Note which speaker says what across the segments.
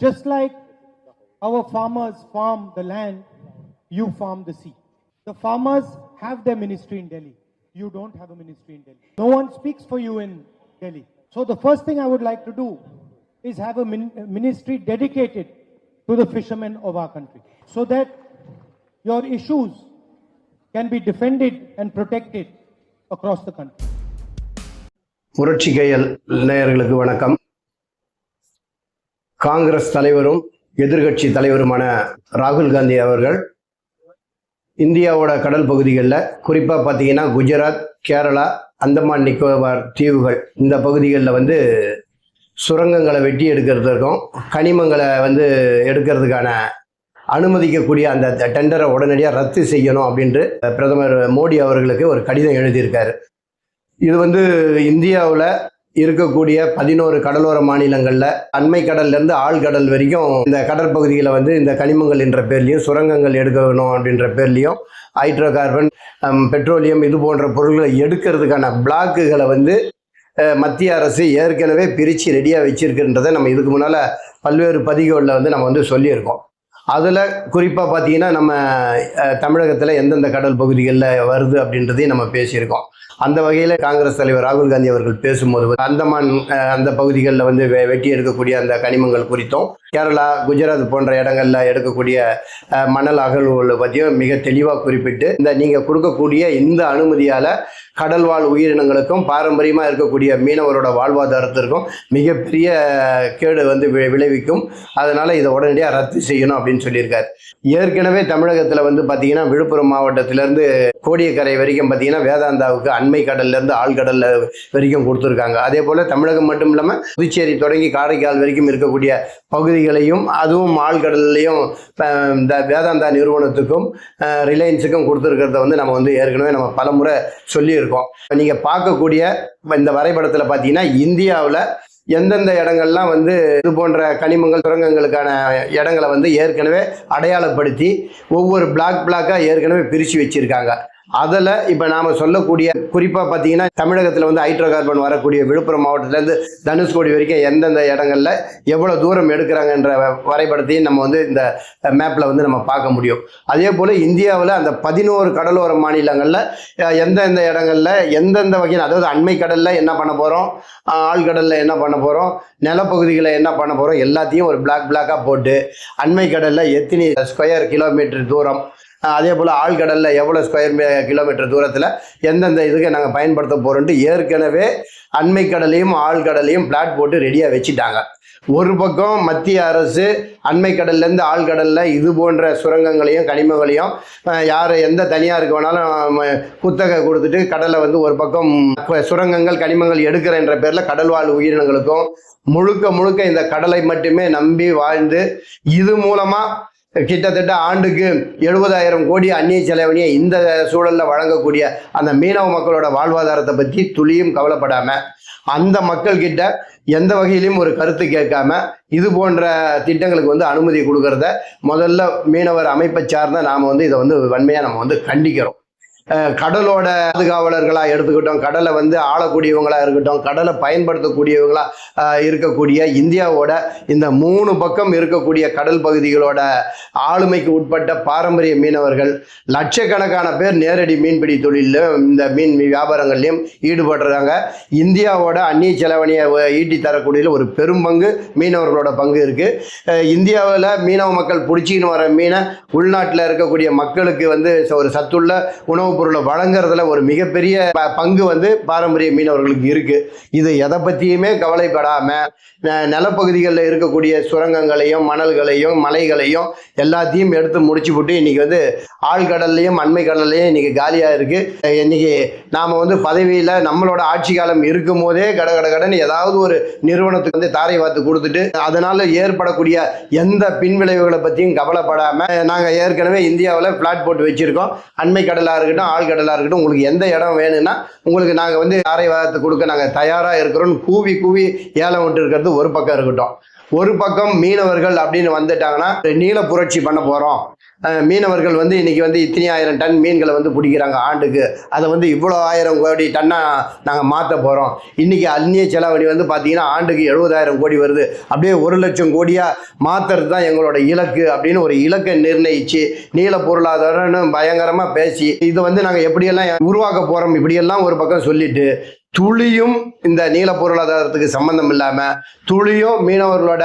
Speaker 1: Just like our farmers farm the land, you farm the sea. The farmers have their ministry in Delhi. You don't have a ministry in Delhi. No one speaks for you in Delhi. So the first thing I would like to do is have a min- a ministry dedicated to the fishermen of our country so that your issues can be defended and protected across the country.
Speaker 2: புரட்சி கையல் நேயர்களுக்கு வணக்கம் காங்கிரஸ் தலைவரும் எதிர்க்கட்சி தலைவருமான ராகுல் காந்தி அவர்கள் இந்தியாவோட கடல் பகுதிகளில் குறிப்பாக பார்த்தீங்கன்னா குஜராத் கேரளா அந்தமான் நிக்கோபார் தீவுகள் இந்த பகுதிகளில் வந்து சுரங்கங்களை வெட்டி எடுக்கிறதுக்கும் கனிமங்களை வந்து எடுக்கிறதுக்கான அனுமதிக்கக்கூடிய அந்த டெண்டரை உடனடியாக ரத்து செய்யணும் அப்படின்ட்டு பிரதமர் மோடி அவர்களுக்கு ஒரு கடிதம் எழுதியிருக்காரு. இது வந்து இந்தியாவில் இருக்கக்கூடிய பதினோரு கடலோர மாநிலங்களில் அண்மை கடல்லேருந்து ஆழ்கடல் வரைக்கும் இந்த கடற்பகுதியில் வந்து இந்த கனிமங்கள் என்ற பேர்லையும் சுரங்கங்கள் எடுக்கணும் அப்படின்ற பேர்லையும் ஹைட்ரோ கார்பன் பெட்ரோலியம் இது போன்ற பொருட்களை எடுக்கிறதுக்கான பிளாக்குகளை வந்து மத்திய அரசு ஏற்கனவே பிரித்து ரெடியாக வச்சிருக்குன்றதை நம்ம இதுக்கு முன்னால் பல்வேறு பதிவுகளில் வந்து நம்ம வந்து சொல்லியிருக்கோம். அதில் குறிப்பாக பார்த்தீங்கன்னா நம்ம தமிழகத்தில் எந்தெந்த கடல் பகுதிகளில் வருது அப்படின்றதையும் நம்ம பேசியிருக்கோம். அந்த வகையில் காங்கிரஸ் தலைவர் ராகுல் காந்தி அவர்கள் பேசும்போது அந்தமான் அந்த பகுதிகளில் வந்து வெ- வெட்டி எடுக்கக்கூடிய அந்த கனிமங்கள் குறித்தும் கேரளா குஜராத் போன்ற இடங்களில் எடுக்கக்கூடிய மணல் அகழ்வுகளை பற்றியும் மிக தெளிவாக குறிப்பிட்டு இந்த நீங்கள் கொடுக்கக்கூடிய இந்த அனுமதியால் கடல்வாழ் உயிரினங்களுக்கும் பாரம்பரியமாக இருக்கக்கூடிய மீனவரோட வாழ்வாதாரத்திற்கும் மிகப்பெரிய கேடு வந்து வி- விளைவிக்கும். அதனால் இதை உடனடியாக ரத்து செய்யணும் அப்படின்னு சொல்லியிருக்காரு. ஏற்கனவே தமிழகத்தில் வந்து பார்த்தீங்கன்னா விழுப்புரம் மாவட்டத்திலேருந்து கோடியக்கரை வரைக்கும் பார்த்தீங்கன்னா வேதாந்தாவுக்கு அண்மை கடல்லேருந்து ஆழ்கடல்ல வரைக்கும் கொடுத்துருக்காங்க. அதே போல் தமிழகம் மட்டும் இல்லாமல் புதுச்சேரி தொடங்கி காரைக்கால் வரைக்கும் இருக்கக்கூடிய பகுதிகளையும் அதுவும் ஆழ்கடல்லையும் இந்த வேதாந்தா நிறுவனத்துக்கும் ரிலையன்ஸுக்கும் கொடுத்துருக்கிறத வந்து நம்ம வந்து ஏற்கனவே நம்ம பலமுறை சொல்லியிருக்கோம். நீங்கள் பார்க்கக்கூடிய இந்த வரைபடத்தில் பார்த்தீங்கன்னா இந்தியாவில் எந்தெந்த இடங்கள்லாம் வந்து இது போன்ற கனிமங்கள் சுரங்கங்களுக்கான இடங்களை வந்து ஏற்கனவே அடையாளப்படுத்தி ஒவ்வொரு பிளாக் பிளாக்காக ஏற்கனவே பிரித்து வச்சுருக்காங்க. அதில் இப்போ நாம் சொல்லக்கூடிய குறிப்பாக பார்த்தீங்கன்னா தமிழகத்தில் வந்து ஹைட்ரோ கார்பன் வரக்கூடிய விழுப்புரம் மாவட்டத்திலேருந்து தனுஷ்கோடி வரைக்கும் எந்தெந்த இடங்களில் எவ்வளோ தூரம் எடுக்கிறாங்கன்ற வரைபடத்தையும் நம்ம வந்து இந்த மேப்பில் வந்து நம்ம பார்க்க முடியும். அதே போல் இந்தியாவில் அந்த பதினோரு கடலோர மாநிலங்களில் எந்தெந்த இடங்களில் எந்தெந்த வகையில் அதாவது அண்மை கடலில் என்ன பண்ண போகிறோம் ஆழ்கடலில் என்ன பண்ண போகிறோம் நிலப்பகுதிகளை என்ன பண்ண போகிறோம் எல்லாத்தையும் ஒரு பிளாக் பிளாக்காக போட்டு அண்மை கடலில் எத்தனை ஸ்கொயர் கிலோமீட்டர் தூரம் அதே போல் ஆழ்கடலில் எவ்வளோ ஸ்கொயர் கிலோமீட்டர் தூரத்தில் எந்தெந்த இதுக்கு நாங்கள் பயன்படுத்த போகிறோன்ட்டு ஏற்கனவே அண்மை கடலையும் ஆழ்கடலையும் பிளாட் போட்டு ரெடியாக வச்சுட்டாங்க. ஒரு பக்கம் மத்திய அரசு அண்மை கடல்லேருந்து ஆழ்கடலில் இது போன்ற சுரங்கங்களையும் கனிமங்களையும் யார் எந்த தனியாருக்கு வேணாலும் குத்தகை கொடுத்துட்டு கடலை வந்து ஒரு பக்கம் சுரங்கங்கள் கனிமங்கள் எடுக்கிறன்ற பேரில் கடல்வாழ் உயிரினங்களுக்கும் முழுக்க முழுக்க இந்த கடலை மட்டுமே நம்பி வாழ்ந்து இது மூலமாக கிட்டத்தட்ட ஆண்டுக்கு எழுபதாயிரம் கோடி அந்நிய செலவினியை இந்த சூழலில் வழங்கக்கூடிய அந்த மீனவ மக்களோட வாழ்வாதாரத்தை பற்றி துளியும் கவலைப்படாமல் அந்த மக்கள்கிட்ட எந்த வகையிலும் ஒரு கருத்து கேட்காம இது போன்ற திட்டங்களுக்கு வந்து அனுமதி கொடுக்கறத முதல்ல மீனவர் அமைப்பை சார்ந்த நாம் வந்து இதை வந்து வன்மையாக நம்ம வந்து கண்டிக்கிறோம். கடலோட பாதுகாவலர்களாக எடுத்துக்கிட்டோம். கடலை வந்து ஆளக்கூடியவங்களாக இருக்கட்டும் கடலை பயன்படுத்தக்கூடியவங்களா இருக்கக்கூடிய இந்தியாவோட இந்த மூணு பக்கம் இருக்கக்கூடிய கடல் பகுதிகளோட ஆளுமைக்கு உட்பட்ட பாரம்பரிய மீனவர்கள் லட்சக்கணக்கான பேர் நேரடி மீன்பிடி தொழிலும் இந்த மீன் வியாபாரங்கள்லையும் ஈடுபடுறாங்க. இந்தியாவோட அந்நிய செலவணியை வ- ஈட்டி தரக்கூடிய ஒரு பெரும் பங்கு மீனவர்களோட பங்கு இருக்குது இந்தியாவில் மீனவ மக்கள் பிடிச்சின்னு வர மீனை உள்நாட்டில் இருக்கக்கூடிய மக்களுக்கு வந்து ஒரு சத்துள்ள உணவு உணவுப் பொருளை வழங்குறதுல ஒரு மிகப்பெரிய பங்கு வந்து பாரம்பரிய மீனவர்களுக்கு இருக்கு. இது எதை பற்றியுமே கவலைப்படாம நிலப்பகுதிகளில் இருக்கக்கூடிய சுரங்கங்களையும் மணல்களையும் மலைகளையும் எல்லாத்தையும் எடுத்து முடிச்சு விட்டு இன்னைக்கு வந்து ஆழ்கடல்லையும் அண்மை கடல்லையும் இன்னைக்கு காலியாக இருக்கு. இன்னைக்கு நாம் வந்து பதவியில் நம்மளோட ஆட்சி காலம் இருக்கும் போதே கட கட ஏதாவது ஒரு நிறுவனத்துக்கு வந்து தாரை வாத்து கொடுத்துட்டு அதனால ஏற்படக்கூடிய எந்த பின்விளைவுகளை பற்றியும் கவலைப்படாம நாங்கள் ஏற்கனவே இந்தியாவில் பிளாட் போட்டு வச்சிருக்கோம். அண்மை கடலாக இருக்கட்டும் ஆழ்கடலாக இருக்கட்டும் உங்களுக்கு எந்த இடம் வேணும்னா உங்களுக்கு நாங்கள் வந்து யாரை வாத்து கொடுக்க நாங்கள் தயாராக இருக்கிறோம்னு கூவி கூவி ஏலம் விட்டு இருக்கிறது ஒரு பக்கம் இருக்கட்டும். ஒரு பக்கம் மீனவர்கள் அப்படின்னு வந்துட்டாங்கன்னா நீல புரட்சி பண்ண போகிறோம் மீனவர்கள் வந்து இன்றைக்கி வந்து இத்தனை ஆயிரம் டன் மீன்களை வந்து பிடிக்கிறாங்க ஆண்டுக்கு. அதை வந்து இவ்வளோ ஆயிரம் கோடி டன்னாக நாங்கள் மாற்ற போகிறோம் இன்றைக்கி அந்நிய செலாவணி வந்து பார்த்திங்கன்னா ஆண்டுக்கு எழுபதாயிரம் கோடி வருது. அப்படியே ஒரு லட்சம் கோடியாக மாற்றுறது தான் எங்களோட இலக்கு அப்படின்னு ஒரு இலக்கை நிர்ணயிச்சு நீல பொருளாதாரம்னு பயங்கரமாக பேசி இதை வந்து நாங்கள் எப்படியெல்லாம் உருவாக்க போகிறோம் இப்படியெல்லாம் ஒரு பக்கம் சொல்லிவிட்டு துளியும் இந்த நீல பொருளாதாரத்துக்கு சம்பந்தம் இல்லாமல் துளியும் மீனவர்களோட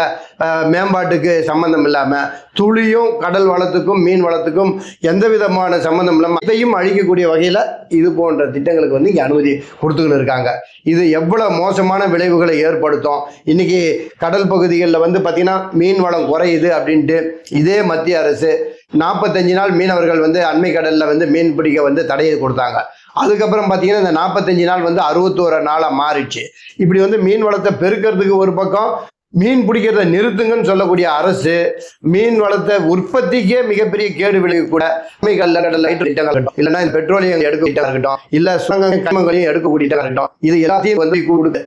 Speaker 2: மேம்பாட்டுக்கு சம்பந்தம் இல்லாமல் துளியும் கடல் வளத்துக்கும் மீன் வளத்துக்கும் எந்த விதமான சம்பந்தம் இல்லாமல் இதையும் அழிக்கக்கூடிய வகையில் இது போன்ற திட்டங்களுக்கு வந்து இங்கே அனுமதி கொடுத்துக்கிட்டு இருக்காங்க. இது எவ்வளோ மோசமான விளைவுகளை ஏற்படுத்தும். இன்னைக்கு கடல் பகுதிகளில் வந்து பார்த்திங்கன்னா மீன் வளம் குறையுது அப்படின்ட்டு இதே மத்திய அரசு நாற்பத்தஞ்சு நாள் மீனவர்கள் வந்து அண்மை கடலில் வந்து மீன் பிடிக்க வந்து தடையை கொடுத்தாங்க. அதுக்கப்புறம் பார்த்தீங்கன்னா இந்த நாற்பத்தஞ்சு நாள் வந்து அறுபத்தோரு நாளாக மாறிடுச்சு. இப்படி வந்து மீன் வளத்தை பெருக்கிறதுக்கு ஒரு பக்கம் மீன் பிடிக்கிறத நிறுத்துங்கன்னு சொல்லக்கூடிய அரசு மீன் வளத்தை உற்பத்திக்கே மிகப்பெரிய கேடு விளைவு கூட லைட் இல்லைன்னா பெட்ரோலியம் எடுக்க இருக்கட்டும். இல்ல சுரங்கங்களையும் கனிமங்களையும் இருக்கட்டும். இது எல்லாத்தையும் வந்து கொடுக்கு